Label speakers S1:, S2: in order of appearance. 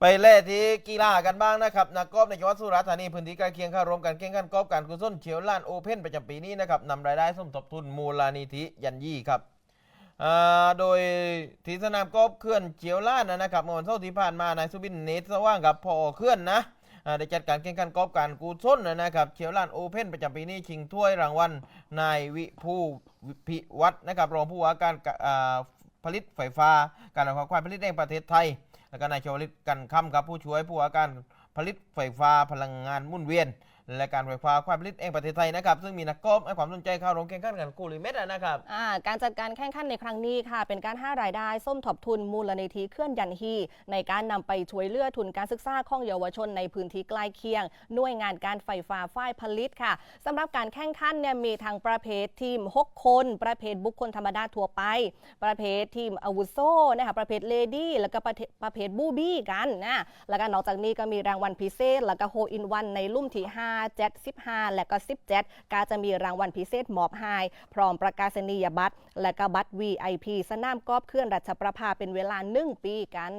S1: ไปเล่ที่กีฬากันบ้างนะครับนักกอล์ฟในจังหวัดสุราษฎร์ธานีพื้นที่ใกล้เคียงเข้ารวมกันแข่งขันกอล์ฟการกุศลเชียวล้านโอเพ่นประจำปีนี้นะครับนำรายได้สมทบทุนมูลนิธิยันยี่ครับโดยที่สนามกอล์ฟเคลื่อนเชียวล้านนะครับเมื่อวันเสาร์ที่ผ่านมานายสุบินเนตสว่างกับพอเคลื่อนนะได้จัดการแข่งขันกอล์ฟการกุศลนะครับเชียวล้านโอเพ่นประจำปีนี้ชิงถ้วยรางวัลนายวิภูพิวัฒน์นะครับรองผู้ว่าการผลิตไฟฟ้า การไฟฟ้าควายผลิตแห่งประเทศไทย แล้วก็นายชวลิตกันคำครับผู้ช่วยผู้ว่าการผลิตไฟฟ้าพลังงานมุ่นเวียน และการไฟฟ้าความผลิตแห่งประเทศไทยนะครับ ซึ่งมีนักกอล์ฟให้ความสนใจเข้าร่วมแข่งขันกันกูลิเม็ดนะครับ
S2: อ่าการจัดการแข่งขันในครั้งนี้ค่ะ เป็นการห้ารายได้ส้มทบทุนมูลนิธิเคลื่อนยันฮีในการนำไปช่วยเหลือทุนการศึกษาของเยาวชนในพื้นที่ใกล้เคียงหน่วยงานการไฟฟ้าฝ่ายผลิตค่ะสำหรับการแข่งขันเนี่ยมีทางประเภททีม 6 คน ประเภทบุคคลธรรมดาทั่วไป ประเภททีมอาวุโสนะคะประเภทเลดี้แล้วก็ประเภทบูบี้กันนะแล้วก็นอกจากนี้ก็มีรางวัลพิเศษ แล้วก็โฮอินวันในรุ่มที่5 7 15 และก็ 17 ก็จะมีรางวัลพิเศษมอบให้พร้อมประกาศนียบัตร และก็บัตร VIP สนามกอล์ฟเคลื่อนรัชประภาเป็นเวลา 1 ปีกัน